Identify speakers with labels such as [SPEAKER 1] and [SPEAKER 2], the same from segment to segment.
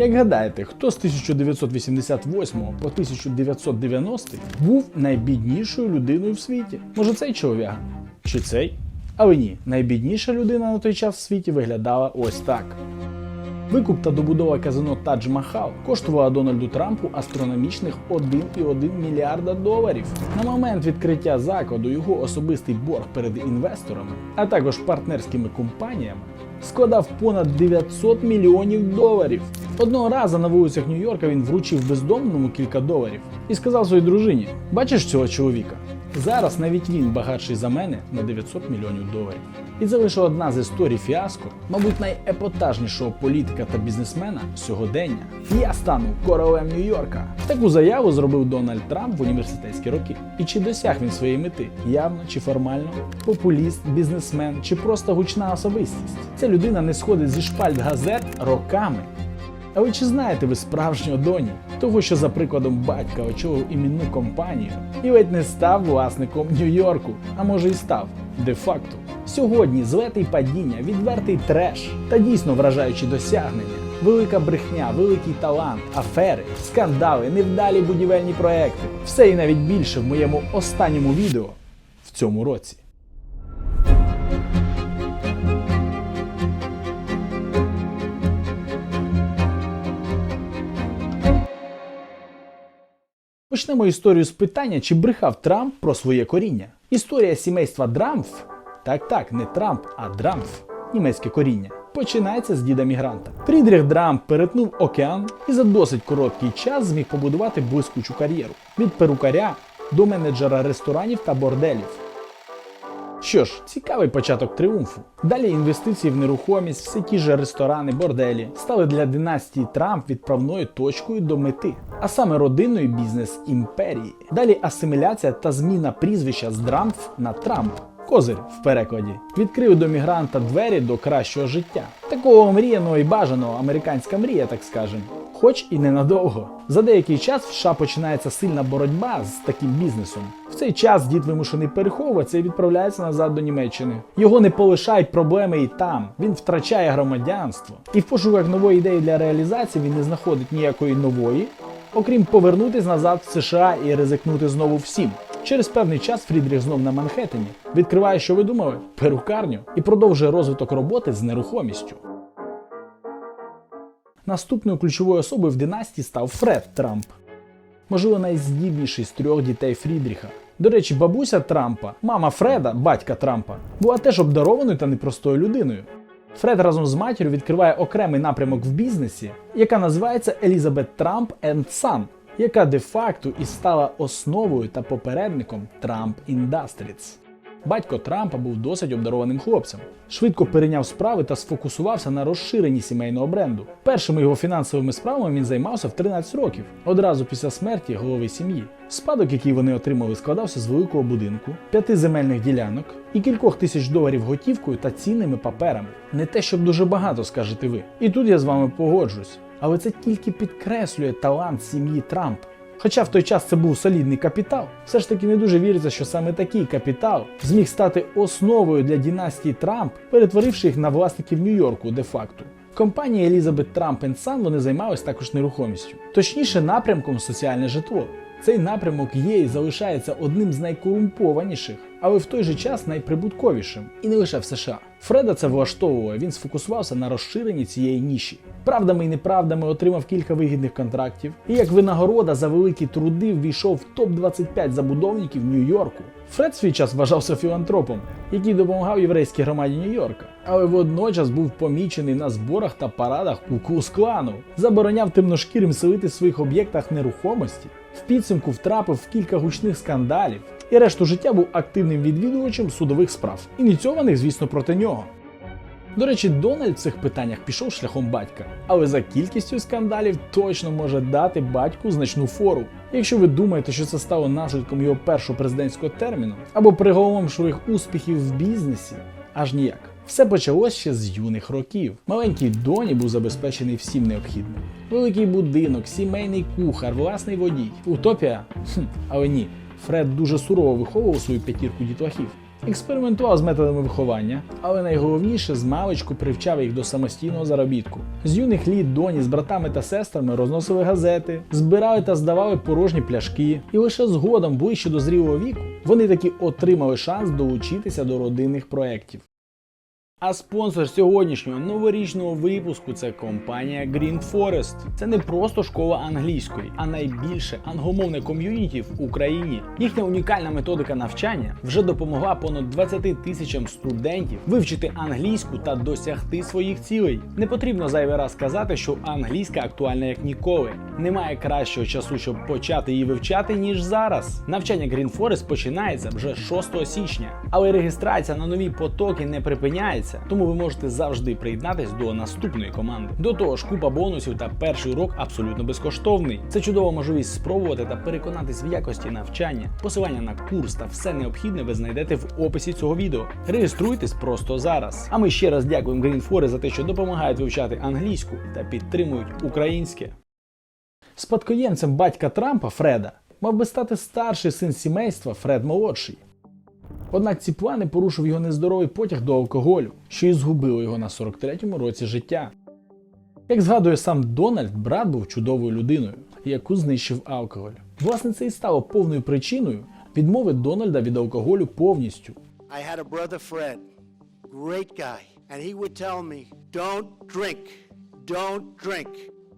[SPEAKER 1] Як гадаєте, хто з 1988 по 1990 був найбіднішою людиною в світі? Може цей чолов'яга? Чи цей? Але ні, найбідніша людина на той час в світі виглядала ось так. Викуп та добудова казино Тадж Махал коштувала Дональду Трампу астрономічних 1,1 мільярда доларів. На момент відкриття закладу його особистий борг перед інвесторами, а також партнерськими компаніями, складав понад 900 мільйонів доларів. Одного разу на вулицях Нью-Йорка він вручив бездомному кілька доларів і сказав своїй дружині: Бачиш цього чоловіка? Зараз навіть він багатший за мене на 900 мільйонів доларів. І це лише одна з історій фіаско, мабуть, найепотажнішого політика та бізнесмена сьогодення. Я стану королем Нью-Йорка. Таку заяву зробив Дональд Трамп в університетські роки. І чи досяг він своєї мети? Явно чи формально? Популіст, бізнесмен чи просто гучна особистість? Ця людина не сходить зі шпальт газет роками. Але чи знаєте ви справжнього доні? Того, що за прикладом батька очолив іменну компанію і ледь не став власником Нью-Йорку, а може і став де-факто. Сьогодні злети падіння, відвертий треш та дійсно вражаючі досягнення. Велика брехня, великий талант, афери, скандали, невдалі будівельні проекти. Все і навіть більше в моєму останньому відео в цьому році. Почнемо історію з питання, чи брехав Трамп про своє коріння. Історія сімейства Драмф, так так, не Трамп, а Драмф, німецьке коріння, починається з діда мігранта. Фрідріх Драмп перетнув океан і за досить короткий час зміг побудувати блискучу кар'єру від перукаря до менеджера ресторанів та борделів. Що ж, цікавий початок тріумфу. Далі інвестиції в нерухомість, все ті ж ресторани, борделі стали для династії Трамп відправною точкою до мети, а саме родинної бізнес імперії. Далі асиміляція та зміна прізвища з Драмф на Трамп. Козир в перекладі відкрив до мігранта двері до кращого життя. Такого мріяного і бажаного американська мрія, так скажем. Хоч і ненадовго. За деякий час в США починається сильна боротьба з таким бізнесом. В цей час дід вимушений переховуватися і відправляється назад до Німеччини. Його не полишають проблеми і там. Він втрачає громадянство. І в пошуках нової ідеї для реалізації він не знаходить ніякої нової, окрім повернутись назад в США і ризикнути знову всім. Через певний час Фрідріх знов на Манхеттені відкриває, що ви думали, перукарню і продовжує розвиток роботи з нерухомістю. Наступною ключовою особою в династії став Фред Трамп, можливо, найздібніший з трьох дітей Фрідріха. До речі, бабуся Трампа, мама Фреда, батька Трампа, була теж обдарованою та непростою людиною. Фред разом з матір'ю відкриває окремий напрямок в бізнесі, яка називається Елізабет Трамп Son, яка де-факто і стала основою та попередником Trump Industries. Батько Трампа був досить обдарованим хлопцем. Швидко перейняв справи та сфокусувався на розширенні сімейного бренду. Першими його фінансовими справами він займався в 13 років, одразу після смерті голови сім'ї. Спадок, який вони отримали, складався з великого будинку, п'яти земельних ділянок і кількох тисяч доларів готівкою та цінними паперами. Не те, щоб дуже багато, скажете ви. І тут я з вами погоджусь. Але це тільки підкреслює талант сім'ї Трамп. Хоча в той час це був солідний капітал, все ж таки не дуже віриться, що саме такий капітал зміг стати основою для дінастії Трамп, перетворивши їх на власників Нью-Йорку де-факто. Компанія Елізабет Трамп Сан вони займалися також нерухомістю, точніше напрямком соціальне житло. Цей напрямок є і залишається одним з найкорумпованіших, але в той же час найприбутковішим. І не лише в США. Фреда це влаштовувало, він сфокусувався на розширенні цієї ніші. Правдами і неправдами отримав кілька вигідних контрактів, і як винагорода за великі труди ввійшов в топ-25 забудовників Нью-Йорку. Фред свій час вважався філантропом, який допомагав єврейській громаді Нью-Йорка, але водночас був помічений на зборах та парадах Куклус клану, забороняв темношкірим селити в своїх об'єктах нерухомості. В підсумку втрапив в кілька гучних скандалів і решту життя був активним відвідувачем судових справ, ініційованих, звісно, проти нього. До речі, Дональд в цих питаннях пішов шляхом батька, але за кількістю скандалів точно може дати батьку значну фору. Якщо ви думаєте, що це стало наслідком його першого президентського терміну або приголомом своїх успіхів в бізнесі, аж ніяк. Все почалось ще з юних років. Маленький Доні був забезпечений всім необхідним. Великий будинок, сімейний кухар, власний водій. Утопія? Хм, але ні. Фред дуже сурово виховував свою п'ятірку дітлахів. Експериментував з методами виховання, але найголовніше з маличку привчав їх до самостійного заробітку. З юних літ доні з братами та сестрами розносили газети, збирали та здавали порожні пляшки, і лише згодом, ближче до зрілого віку, вони таки отримали шанс долучитися до родинних проєктів. А спонсор сьогоднішнього новорічного випуску це компанія Green Forest. Це не просто школа англійської, а найбільше англомовне ком'юніті в Україні. Їхня унікальна методика навчання вже допомогла понад 20 тисячам студентів вивчити англійську та досягти своїх цілей. Не потрібно зайвий раз казати, що англійська актуальна як ніколи. Немає кращого часу, щоб почати її вивчати, ніж зараз. Навчання Green Forest починається вже 6 січня, але реєстрація на нові потоки не припиняється тому ви можете завжди приєднатись до наступної команди. До того ж, купа бонусів та перший урок абсолютно безкоштовний. Це чудова можливість спробувати та переконатись в якості навчання. Посилання на курс та все необхідне ви знайдете в описі цього відео. Реєструйтесь просто зараз. А ми ще раз дякуємо Forest за те, що допомагають вивчати англійську та підтримують українське. Спадкоємцем батька Трампа Фреда мав би стати старший син сімейства Фред молодший. Однак ці плани порушив його нездоровий потяг до алкоголю, що і згубило його на 43-му році життя. Як згадує сам Дональд, брат був чудовою людиною, яку знищив алкоголь. Власне, це і стало повною причиною відмови Дональда від алкоголю повністю.
[SPEAKER 2] I had a brother Fred, great guy, and he would tell me, don't drink, don't drink.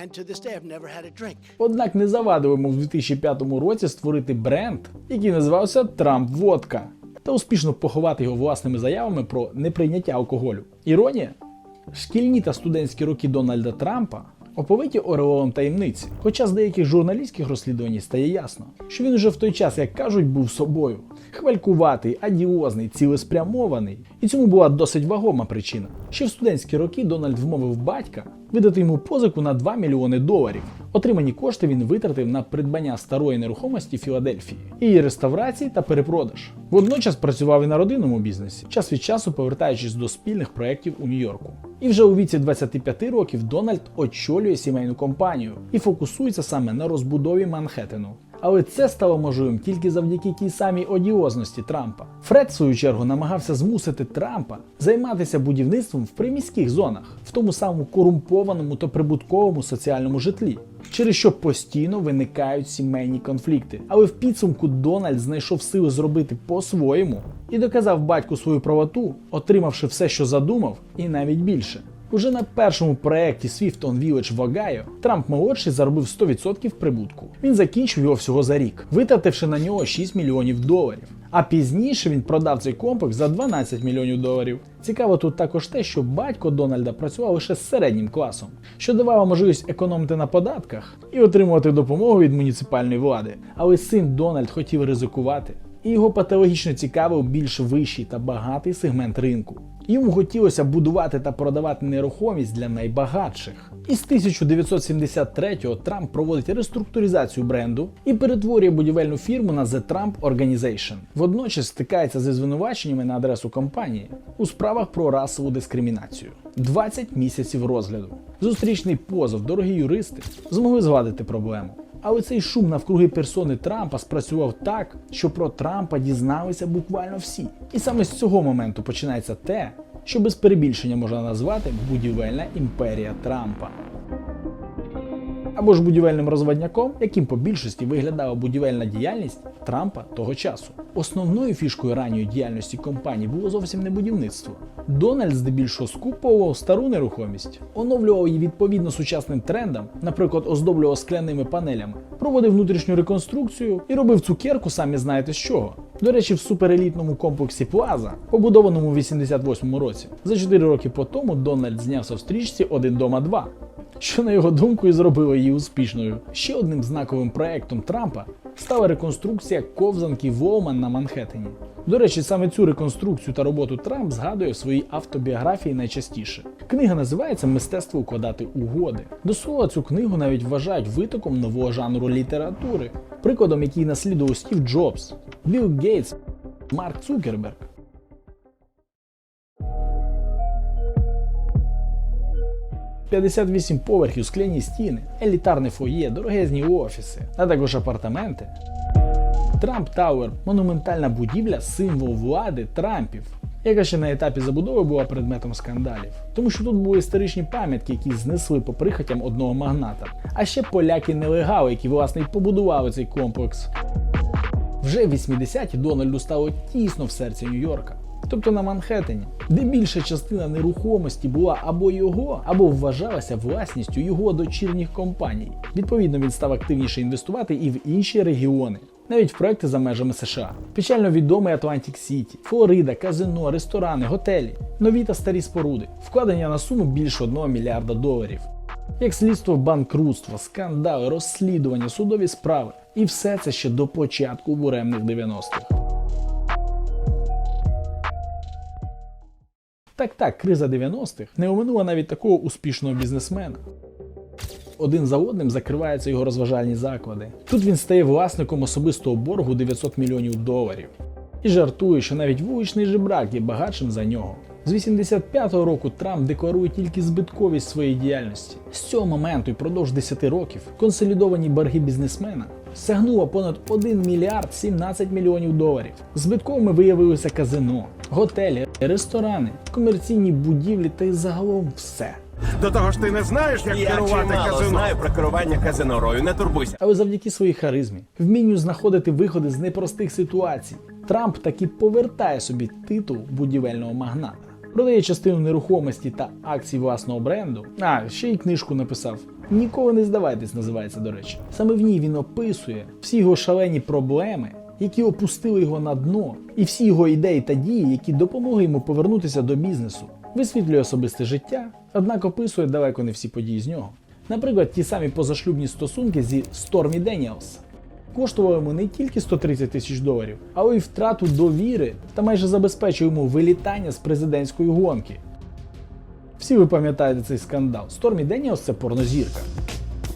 [SPEAKER 2] And to this day, I've never had a drink.
[SPEAKER 1] Однак не завадило йому в 2005 році створити бренд, який називався Трамп Водка, та успішно поховати його власними заявами про неприйняття алкоголю. Іронія? Шкільні та студентські роки Дональда Трампа оповиті ореловом таємниці. Хоча з деяких журналістських розслідувань стає ясно, що він уже в той час, як кажуть, був собою. Хвалькуватий, адіозний, цілеспрямований. І цьому була досить вагома причина. Ще в студентські роки Дональд вмовив батька видати йому позику на 2 мільйони доларів. Отримані кошти він витратив на придбання старої нерухомості Філадельфії, її реставрації та перепродаж. Водночас працював і на родинному бізнесі, час від часу повертаючись до спільних проєктів у Нью-Йорку. І вже у віці 25 років Дональд очолює сімейну компанію і фокусується саме на розбудові Манхеттену. Але це стало можливим тільки завдяки тій самій одіозності Трампа. Фред, в свою чергу, намагався змусити Трампа займатися будівництвом в приміських зонах, в тому самому корумпованому та прибутковому соціальному житлі, через що постійно виникають сімейні конфлікти. Але в підсумку Дональд знайшов сили зробити по-своєму і доказав батьку свою правоту, отримавши все, що задумав, і навіть більше. Уже на першому проєкті Swift on Village в Огайо Трамп молодший заробив 100% прибутку. Він закінчив його всього за рік, витративши на нього 6 мільйонів доларів. А пізніше він продав цей комплекс за 12 мільйонів доларів. Цікаво тут також те, що батько Дональда працював лише з середнім класом, що давало можливість економити на податках і отримувати допомогу від муніципальної влади. Але син Дональд хотів ризикувати. І його патологічно цікавив більш вищий та багатий сегмент ринку. Йому хотілося будувати та продавати нерухомість для найбагатших. І з 1973-го Трамп проводить реструктуризацію бренду і перетворює будівельну фірму на The Trump Organization. Водночас стикається зі звинуваченнями на адресу компанії у справах про расову дискримінацію. 20 місяців розгляду. Зустрічний позов, дорогі юристи змогли згладити проблему. Але цей шум навкруги персони Трампа спрацював так, що про Трампа дізналися буквально всі. І саме з цього моменту починається те, що без перебільшення можна назвати будівельна імперія Трампа. Або ж будівельним розводняком, яким по більшості виглядала будівельна діяльність Трампа того часу. Основною фішкою ранньої діяльності компанії було зовсім не будівництво. Дональд здебільшого скуповував стару нерухомість, оновлював її відповідно сучасним трендам, наприклад, оздоблював скляними панелями, проводив внутрішню реконструкцію і робив цукерку, самі знаєте з чого. До речі, в суперелітному комплексі Плаза, побудованому в 88-му році, за 4 роки по тому Дональд знявся в стрічці Один дома 2 що на його думку і зробило її успішною. Ще одним знаковим проектом Трампа стала реконструкція ковзанки Волман на Манхеттені. До речі, саме цю реконструкцію та роботу Трамп згадує в своїй автобіографії найчастіше. Книга називається Мистецтво укладати угоди. До слова, цю книгу навіть вважають витоком нового жанру літератури, прикладом, який наслідував Стів Джобс, Білл Гейтс, Марк Цукерберг. 58 поверхів, скляні стіни, елітарне фоє, дорогезні офіси, а також апартаменти. Трамп Тауер монументальна будівля, символ влади Трампів, яка ще на етапі забудови була предметом скандалів. Тому що тут були історичні пам'ятки, які знесли по прихотям одного магната, а ще поляки-нелегали, які власне й побудували цей комплекс. Вже в 80-ті Дональду стало тісно в серці Нью-Йорка, тобто на Манхеттені, де більша частина нерухомості була або його, або вважалася власністю його дочірніх компаній. Відповідно, він став активніше інвестувати і в інші регіони. Навіть в проекти за межами США. Печально відомий Атлантик Сіті, Флорида, казино, ресторани, готелі, нові та старі споруди, вкладення на суму більше 1 мільярда доларів. Як слідство банкрутства, скандали, розслідування, судові справи. І все це ще до початку буремних 90-х. Так так, криза 90-х не оминула навіть такого успішного бізнесмена. Один за одним закриваються його розважальні заклади. Тут він стає власником особистого боргу 900 мільйонів доларів. І жартує, що навіть вуличний жебрак є багатшим за нього. З 85-го року Трамп декларує тільки збитковість своєї діяльності. З цього моменту і продовж 10 років консолідовані борги бізнесмена сягнуло понад 1 мільярд 17 мільйонів доларів. Збитковими виявилися казино, готелі, ресторани, комерційні будівлі та й загалом все.
[SPEAKER 3] До того ж, ти не знаєш, як
[SPEAKER 4] Я
[SPEAKER 3] керувати
[SPEAKER 4] чимало
[SPEAKER 3] казино.
[SPEAKER 4] знаю про керування казино Рою, не турбуйся.
[SPEAKER 1] Але завдяки своїй харизмі, вмінню знаходити виходи з непростих ситуацій, Трамп таки повертає собі титул будівельного магната. Продає частину нерухомості та акцій власного бренду. А ще й книжку написав. Ніколи не здавайтесь, називається до речі. Саме в ній він описує всі його шалені проблеми, які опустили його на дно, і всі його ідеї та дії, які допомогли йому повернутися до бізнесу. Висвітлює особисте життя, однак описує далеко не всі події з нього. Наприклад, ті самі позашлюбні стосунки зі Стормі Деніелс коштував йому не тільки 130 тисяч доларів, але й втрату довіри та майже забезпечив йому вилітання з президентської гонки. Всі ви пам'ятаєте цей скандал. Стормі Деніелс це порнозірка,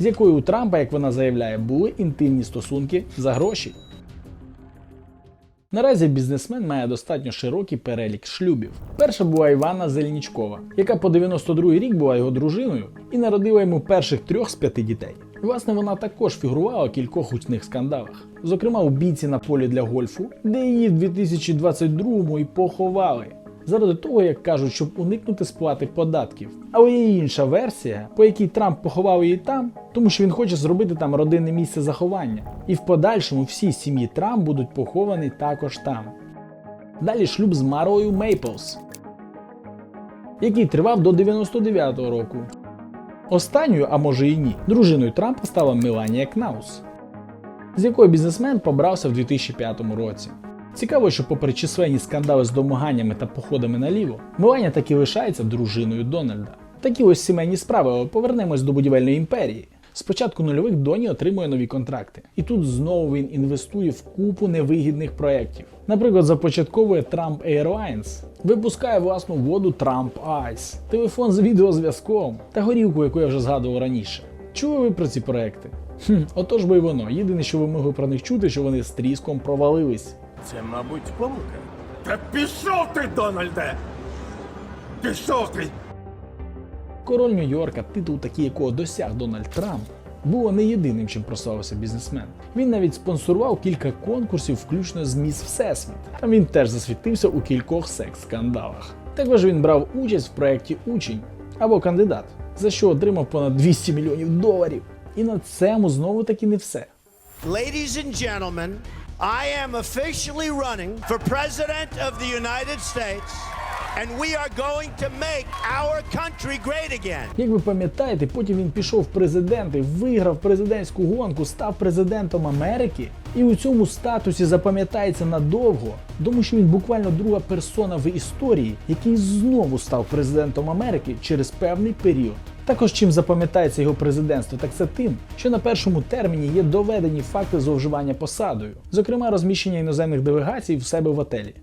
[SPEAKER 1] з якою у Трампа, як вона заявляє, були інтимні стосунки за гроші. Наразі бізнесмен має достатньо широкий перелік шлюбів. Перша була Івана Зеленічкова, яка по 92 рік була його дружиною і народила йому перших трьох з п'яти дітей. Власне, вона також фігурувала у кількох гучних скандалах, зокрема у бійці на полі для гольфу, де її в 2022-му і поховали. Заради того, як кажуть, щоб уникнути сплати податків. Але є інша версія, по якій Трамп поховав її там, тому що він хоче зробити там родинне місце заховання. І в подальшому всі сім'ї Трамп будуть поховані також там. Далі шлюб з Марою Мейплс, який тривав до 99-го року. Останньою, а може і ні, дружиною Трампа стала Меланія Кнаус, з якою бізнесмен побрався в 2005 році. Цікаво, що попри численні скандали з домаганнями та походами наліво, Меланія таки лишається дружиною Дональда. Такі ось сімейні справи, але повернемось до будівельної імперії. З початку нульових Доні отримує нові контракти. І тут знову він інвестує в купу невигідних проєктів. Наприклад, започатковує Trump Airlines, випускає власну воду Trump Ice, телефон з відеозв'язком та горілку, яку я вже згадував раніше. Чули ви про ці проекти? Хм, отож би й воно. Єдине, що ви могли про них чути, що вони з тріском провалились.
[SPEAKER 3] Це, мабуть, помилка. Та пішов ти, Дональде! Пішов ти!
[SPEAKER 1] Король Нью-Йорка, титул такий, якого досяг Дональд Трамп, було не єдиним, чим прославився бізнесмен. Він навіть спонсорував кілька конкурсів, включно з Міс Всесвіт. Там він теж засвітився у кількох секс-скандалах. Також він брав участь в проєкті Учень або кандидат, за що отримав понад 200 мільйонів доларів. І на цьому знову таки не все.
[SPEAKER 2] Ladies and gentlemen, I am officially running for President of the United States, and we are going to make our country great again.
[SPEAKER 1] Як ви пам'ятаєте, потім він пішов в президенти, виграв президентську гонку, став президентом Америки, і у цьому статусі запам'ятається надовго, тому що він буквально друга персона в історії, який знову став президентом Америки через певний період. Також чим запам'ятається його президентство, так це тим, що на першому терміні є доведені факти зловживання посадою, зокрема розміщення іноземних делегацій в себе в готелі.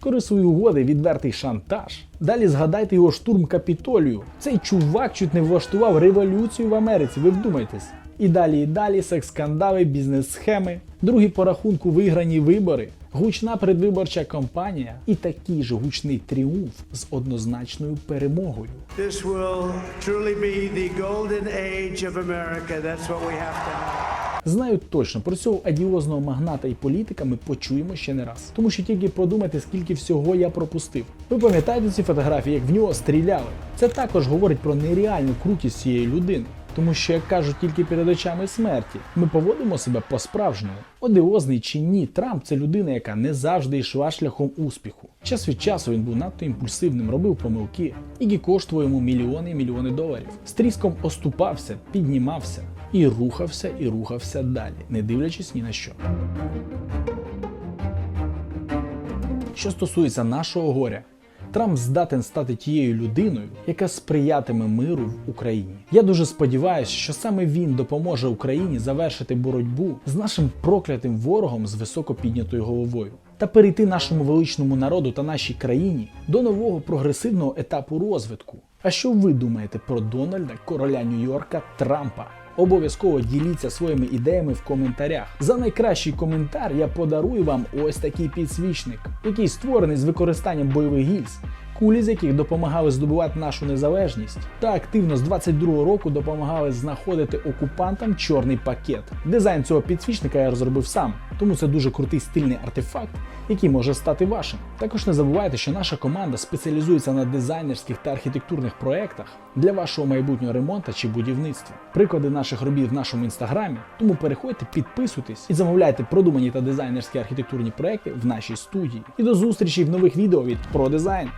[SPEAKER 1] Корисові угоди, відвертий шантаж. Далі згадайте його штурм капітолію. Цей чувак чуть не влаштував революцію в Америці, ви вдумайтесь. І далі, і далі секс-скандали, бізнес-схеми, другі по рахунку виграні вибори, гучна передвиборча кампанія і такий же гучний тріумф з однозначною перемогою.
[SPEAKER 2] This will truly be the golden age of America. That's what we have to have.
[SPEAKER 1] Знаю точно, про цього адіозного магната і політика ми почуємо ще не раз. Тому що тільки подумайте, скільки всього я пропустив. Ви пам'ятаєте ці фотографії, як в нього стріляли? Це також говорить про нереальну крутість цієї людини. Тому що, як кажуть тільки перед очами смерті, ми поводимо себе по-справжньому. Одіозний чи ні, Трамп це людина, яка не завжди йшла шляхом успіху. Час від часу він був надто імпульсивним, робив помилки, які коштували йому мільйони і мільйони доларів. З тріском оступався, піднімався і рухався, і рухався далі, не дивлячись ні на що. Що стосується нашого горя, Трамп здатен стати тією людиною, яка сприятиме миру в Україні. Я дуже сподіваюся, що саме він допоможе Україні завершити боротьбу з нашим проклятим ворогом з високо піднятою головою та перейти нашому величному народу та нашій країні до нового прогресивного етапу розвитку. А що ви думаєте про Дональда, короля Нью-Йорка Трампа? Обов'язково діліться своїми ідеями в коментарях. За найкращий коментар я подарую вам ось такий підсвічник, який створений з використанням бойових гільз, кулі з яких допомагали здобувати нашу незалежність, та активно з 22-го року допомагали знаходити окупантам чорний пакет. Дизайн цього підсвічника я розробив сам, тому це дуже крутий стильний артефакт, який може стати вашим. Також не забувайте, що наша команда спеціалізується на дизайнерських та архітектурних проєктах для вашого майбутнього ремонту чи будівництва. Приклади наших робіт в нашому інстаграмі. Тому переходьте, підписуйтесь і замовляйте продумані та дизайнерські архітектурні проекти в нашій студії. І до зустрічі в нових відео від ProDesign.